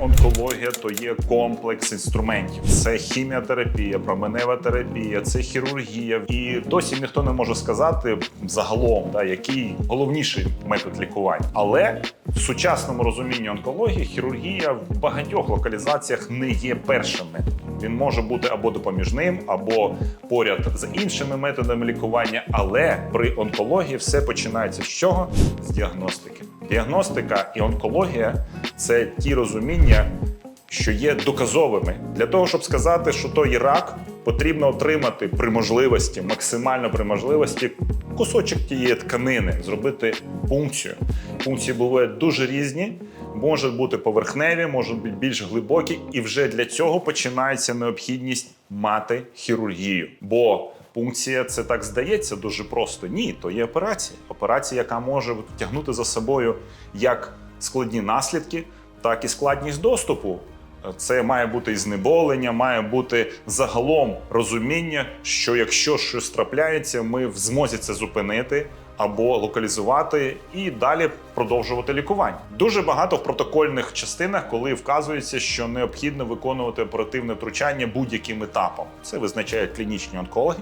онкологія то є комплекс інструментів. Це хіміотерапія, променева терапія, це хірургія. І досі ніхто не може сказати загалом, да, який головніший метод лікування. Але в сучасному розумінні онкології хірургія в багатьох локалізаціях не є першим методом. Він може бути або допоміжним, або поряд з іншими методами лікування. Але при онкології все починається з чого? З діагностики. Діагностика і онкологія це ті розуміння, що є доказовими. Для того, щоб сказати, що то є рак, потрібно отримати при можливості, максимально при можливості, кусочок тієї тканини, зробити пункцію. Пункції бувають дуже різні, можуть бути поверхневі, можуть бути більш глибокі, і вже для цього починається необхідність мати хірургію. Бо пункція це так здається дуже просто. Ні, то є операція. Операція, яка може тягнути за собою як складні наслідки, так і складність доступу. Це має бути і знеболення, має бути загалом розуміння, що якщо щось трапляється, ми в змозі це зупинити або локалізувати і далі продовжувати лікування. Дуже багато в протокольних частинах, коли вказується, що необхідно виконувати оперативне втручання будь-яким етапом. Це визначають клінічні онкологи.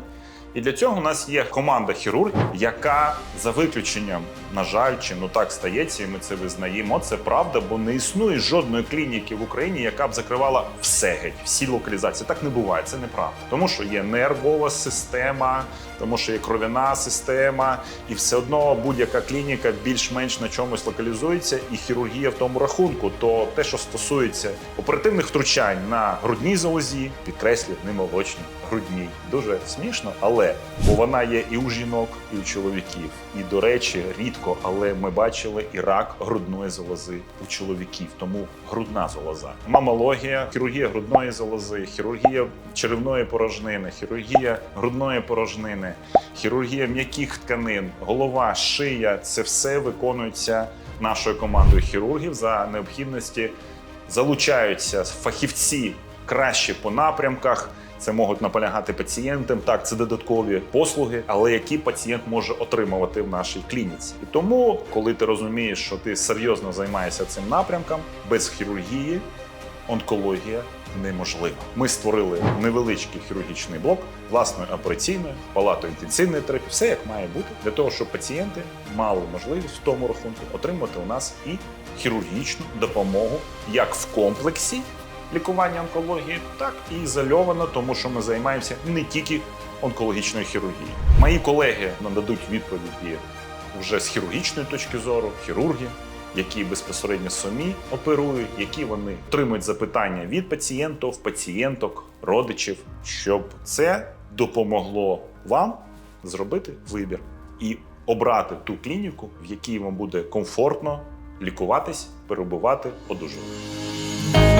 І для цього у нас є команда хірургів, яка за виключенням, на жаль, чи ну так стається, і ми це визнаємо. Це правда, бо не існує жодної клініки в Україні, яка б закривала все геть, всі локалізації. Так не буває, це неправда. Тому що є нервова система, тому що є кров'яна система, і все одно будь-яка клініка більш-менш на чомусь локалізується, і хірургія в тому рахунку. То те, що стосується оперативних втручань на грудній залозі, підкреслю, не молочній, грудній, дуже смішно, але бо вона є і у жінок, і у чоловіків. І до речі, рідко, але ми бачили і рак грудної залози у чоловіків, тому грудна залоза, мамологія, хірургія грудної залози, хірургія черевної порожнини, хірургія грудної порожнини, хірургія м'яких тканин, голова, шия це все виконується нашою командою хірургів за необхідності. Залучаються фахівці краще по напрямках. Це можуть наполягати пацієнтам. Так, це додаткові послуги, але які пацієнт може отримувати в нашій клініці. І тому, коли ти розумієш, що ти серйозно займаєшся цим напрямком, без хірургії онкологія неможлива. Ми створили невеличкий хірургічний блок власною операційною, палатою інтенсивної терапії, все як має бути, для того, щоб пацієнти мали можливість в тому рахунку отримати у нас і хірургічну допомогу як в комплексі лікування онкології, так і ізольовано, тому що ми займаємося не тільки онкологічною хірургією. Мої колеги нададуть відповіді вже з хірургічної точки зору, хірурги, які безпосередньо самі оперують, які вони отримують запитання від пацієнтів, пацієнток, родичів, щоб це допомогло вам зробити вибір і обрати ту клініку, в якій вам буде комфортно лікуватись, перебувати, одужувати.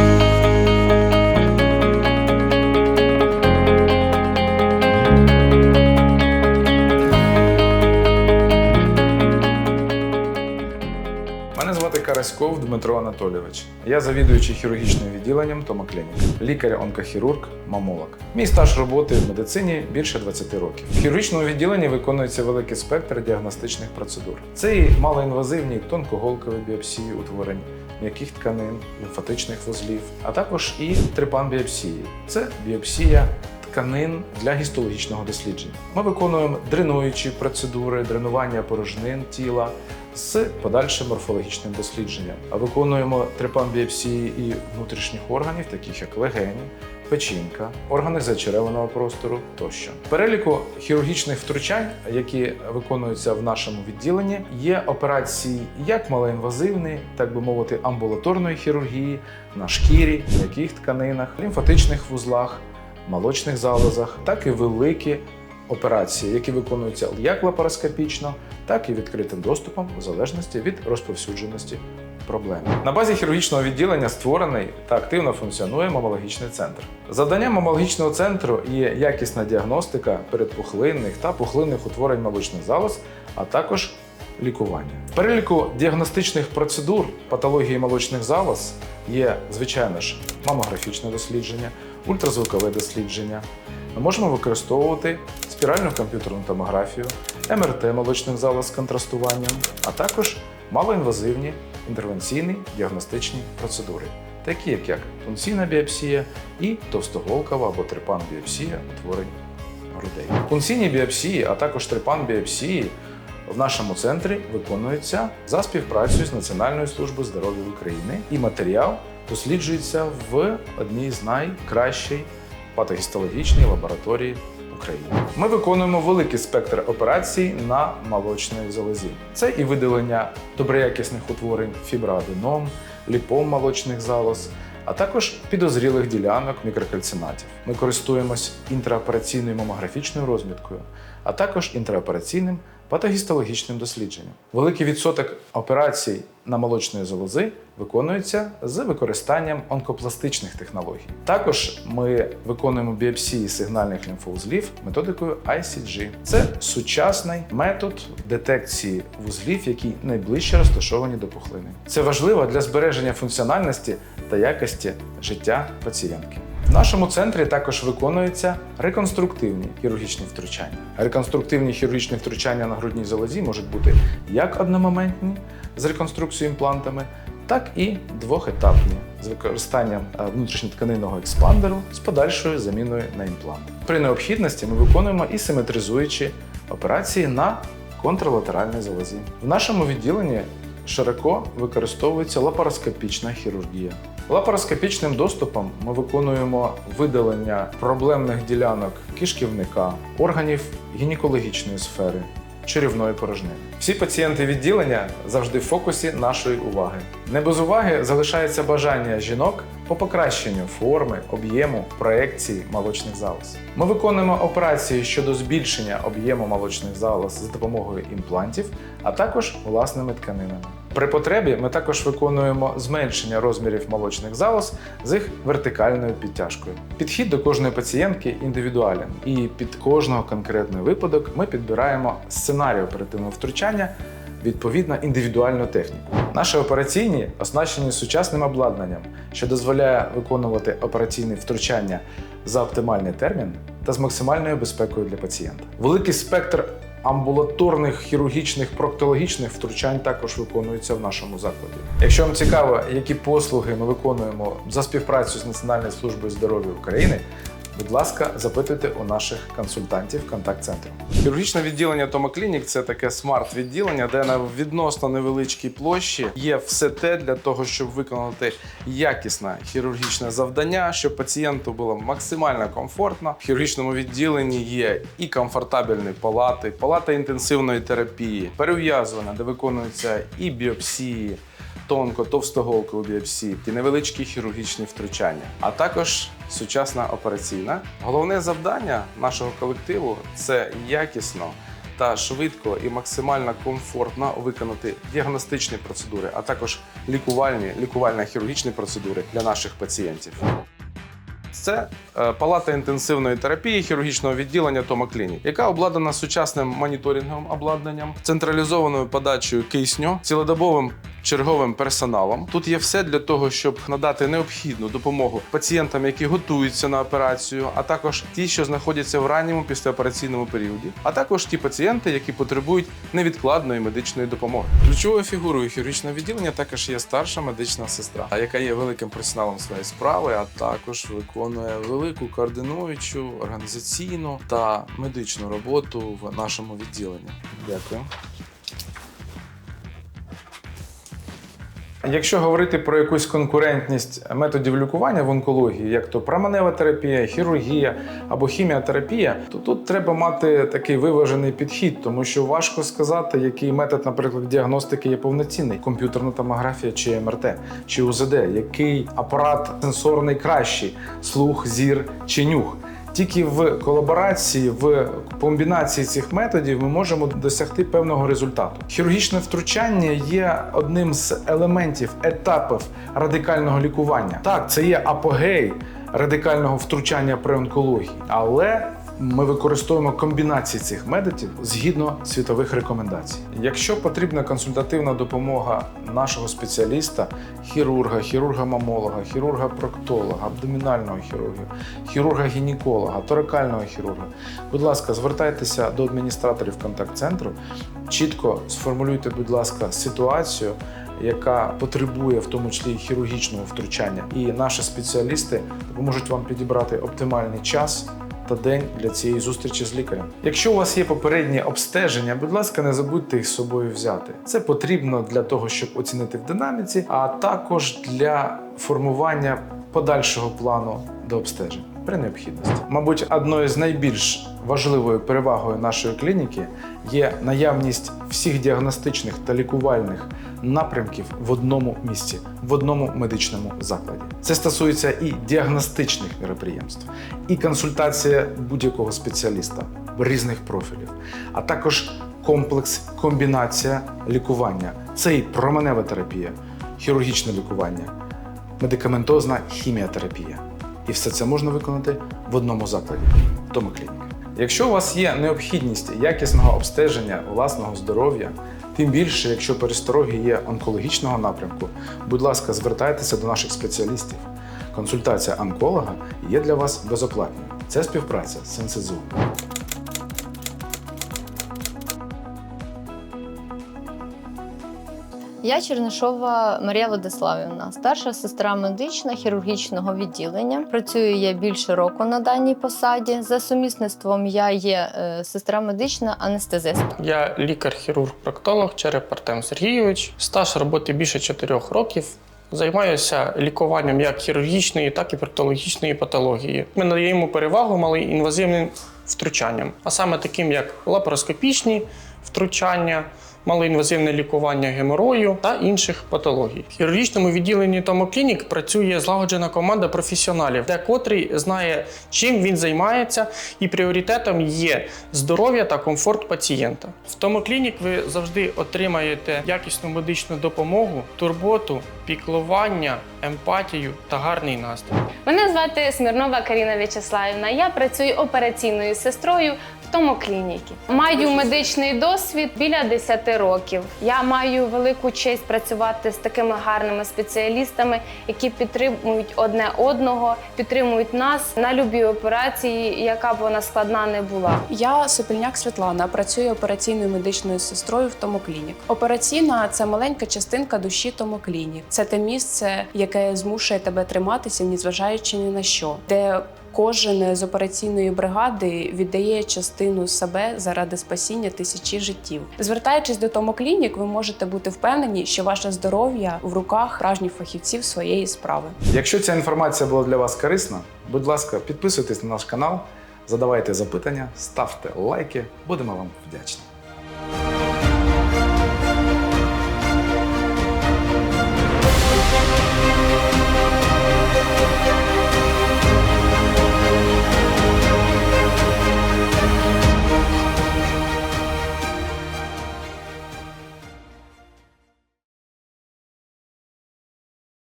Дмитро Анатолійович. Я завідуючий хірургічним відділенням Томоклінік, лікар-онкохірург, мамолог. Мій стаж роботи в медицині більше 20 років. В хірургічному відділенні виконується великий спектр діагностичних процедур. Це і малоінвазивні тонкоголкові біопсії утворень м'яких тканин, лімфатичних вузлів, а також і трипан-біопсії. Це біопсія тканин для гістологічного дослідження. Ми виконуємо дренуючі процедури, дренування порожнин тіла з подальшим морфологічним дослідженням. А виконуємо трепан-біопсії і внутрішніх органів, таких як легені, печінка, органи зачереваного простору тощо. Переліку хірургічних втручань, які виконуються в нашому відділенні, є операції як малоінвазивні, так би мовити, амбулаторної хірургії на шкірі, м'яких тканинах, лімфатичних вузлах, молочних залозах, так і великі операції, які виконуються як лапароскопічно, так і відкритим доступом, в залежності від розповсюдженості проблеми. На базі хірургічного відділення створений та активно функціонує мамологічний центр. Завданням мамологічного центру є якісна діагностика передпухлинних та пухлинних утворень молочних залоз, а також лікування. В переліку діагностичних процедур патології молочних залоз є, звичайно ж, мамографічне дослідження, ультразвукове дослідження. Ми можемо використовувати спіральну комп'ютерну томографію, МРТ молочних залоз з контрастуванням, а також малоінвазивні інтервенційні діагностичні процедури. такі як, як пункційна біопсія і товстоголкова або трепан-біопсія утворень грудей. Пункційні біопсії, а також трепан-біопсії в нашому центрі виконуються за співпрацею з Національною службою здоров'я України, і матеріал досліджується в одній з найкращих патогістологічній лабораторії України. Ми виконуємо великий спектр операцій на молочній залозі. Це і видалення доброякісних утворень фіброаденом, ліпом молочних залоз, а також підозрілих ділянок мікрокальцинатів. Ми користуємось інтраопераційною мамографічною розміткою, а також інтраопераційним патогістологічним дослідженням. Великий відсоток операцій на молочної залози виконується з використанням онкопластичних технологій. Також ми виконуємо біопсії сигнальних лімфоузлів методикою ICG. Це сучасний метод детекції вузлів, які найближче розташовані до пухлини. Це важливо для збереження функціональності та якості життя пацієнтки. Нашому центрі також виконуються реконструктивні хірургічні втручання. Реконструктивні хірургічні втручання на грудній залозі можуть бути як одномоментні з реконструкцією імплантами, так і двохетапні з використанням е, внутрішньотканинного експандеру з подальшою заміною на імплант. При необхідності ми виконуємо і симетризуючі операції на контралатеральній залозі. В нашому відділенні широко використовується лапароскопічна хірургія. Лапароскопічним доступом ми виконуємо видалення проблемних ділянок кишківника, органів гінекологічної сфери, черівної порожнини. Всі пацієнти відділення завжди в фокусі нашої уваги. Не без уваги залишається бажання жінок по покращенню форми, об'єму, проекції молочних залоз. Ми виконуємо операції щодо збільшення об'єму молочних залоз за допомогою імплантів, а також власними тканинами. При потребі ми також виконуємо зменшення розмірів молочних залоз з їх вертикальною підтяжкою. Підхід до кожної пацієнтки індивідуален, і під кожного конкретний випадок ми підбираємо сценарій оперативного втручання відповідно індивідуальну техніку. Наші операційні оснащені сучасним обладнанням, що дозволяє виконувати операційне втручання за оптимальний термін та з максимальною безпекою для пацієнта. Великий спектр амбулаторних хірургічних проктологічних втручань також виконуються в нашому закладі. Якщо вам цікаво, які послуги ми виконуємо за співпрацю з Національною службою здоров'я України, будь ласка, запитуйте у наших консультантів контакт-центру. Хірургічне відділення Тома Клінік це таке смарт-відділення, де на відносно невеличкій площі є все те для того, щоб виконати якісне хірургічне завдання, щоб пацієнту було максимально комфортно. В хірургічному відділенні є і комфортабельні палати, палата інтенсивної терапії, перев'язування, де виконуються і біопсії. Тонко, товстоголкові біопсії, і невеличкі хірургічні втручання, а також сучасна операційна. Головне завдання нашого колективу це якісно та швидко і максимально комфортно виконати діагностичні процедури, а також лікувальні, лікувально-хірургічні процедури для наших пацієнтів. Це е, палата інтенсивної терапії хірургічного відділення Тома Клінік, яка обладнана сучасним моніторинговим обладнанням, централізованою подачею кисню, цілодобовим черговим персоналом. Тут є все для того, щоб надати необхідну допомогу пацієнтам, які готуються на операцію, а також ті, що знаходяться в ранньому післяопераційному періоді, а також ті пацієнти, які потребують невідкладної медичної допомоги. Ключовою фігурою хірургічного відділення також є старша медична сестра, яка є великим професіоналом своєї справи, а також виконує велику координуючу організаційну та медичну роботу в нашому відділенні. Дякую. Якщо говорити про якусь конкурентність методів лікування в онкології, як то променева терапія, хірургія або хіміотерапія, то тут треба мати такий виважений підхід, тому що важко сказати, який метод, наприклад, діагностики є повноцінний: комп'ютерна томографія чи МРТ, чи УЗД, який апарат сенсорний кращий, слух, зір чи нюх. Тільки в колаборації, в комбінації цих методів ми можемо досягти певного результату. Хірургічне втручання є одним з елементів, етапів радикального лікування. Так, це є апогей радикального втручання при онкології, але ми використовуємо комбінації цих методів згідно світових рекомендацій. Якщо потрібна консультативна допомога нашого спеціаліста, хірурга, хірурга-мамолога, хірурга-проктолога, абдомінального хірурга, хірурга-гінеколога, торакального хірурга, будь ласка, звертайтеся до адміністраторів контакт-центру, чітко сформулюйте, будь ласка, ситуацію, яка потребує в тому числі хірургічного втручання. І наші спеціалісти допоможуть вам підібрати оптимальний час та день для цієї зустрічі з лікарем. Якщо у вас є попередні обстеження, будь ласка, не забудьте їх з собою взяти. Це потрібно для того, щоб оцінити в динаміці, а також для формування подальшого плану до обстежень при необхідності. Мабуть, одною з найбільш важливою перевагою нашої клініки є наявність всіх діагностичних та лікувальних напрямків в одному місці, в одному медичному закладі. Це стосується і діагностичних мероприємств, і консультація будь-якого спеціаліста різних профілів, а також комплекс комбінація лікування. Це і променева терапія, хірургічне лікування, медикаментозна хіміотерапія. І все це можна виконати в одному закладі Томоклініка. Якщо у вас є необхідність якісного обстеження власного здоров'я, тим більше, якщо перестороги є онкологічного напрямку, будь ласка, звертайтеся до наших спеціалістів. Консультація онколога є для вас безоплатною. Це співпраця з Сенсезу. Я Чернишова Марія Владиславівна, старша сестра медична хірургічного відділення. Працюю я більше року на даній посаді. За сумісництвом я є е, сестра медична анестезист. Я лікар-хірург-проктолог Череп Артем Сергійович. Стаж роботи більше 4 років. Займаюся лікуванням як хірургічної, так і проктологічної патології. Ми надаємо перевагу малоінвазивним втручанням, а саме таким як лапароскопічні втручання, малоінвазивне лікування геморою та інших патологій. В хірургічному відділенні Томоклінік працює злагоджена команда професіоналів, де котрий знає, чим він займається, і пріоритетом є здоров'я та комфорт пацієнта. В Томоклінік ви завжди отримаєте якісну медичну допомогу, турботу, піклування, емпатію та гарний настрій. Мене звати Смірнова Каріна В'ячеславівна. Я працюю операційною сестрою в Томоклініки. Маю медичний досвід біля 10 років. Я маю велику честь працювати з такими гарними спеціалістами, які підтримують одне одного, підтримують нас на любій операції, яка б вона складна не була. Я Сопільняк Світлана, працюю операційною медичною сестрою в Томоклінік. Операційна це маленька частинка душі Томоклінік. Це те місце, яке змушує тебе триматися, незважаючи ні на що, де кожен з операційної бригади віддає частину себе заради спасіння тисячі життів. Звертаючись до Томоклінік, ви можете бути впевнені, що ваше здоров'я в руках справжніх фахівців своєї справи. Якщо ця інформація була для вас корисна, будь ласка, підписуйтесь на наш канал, задавайте запитання, ставте лайки, будемо вам вдячні.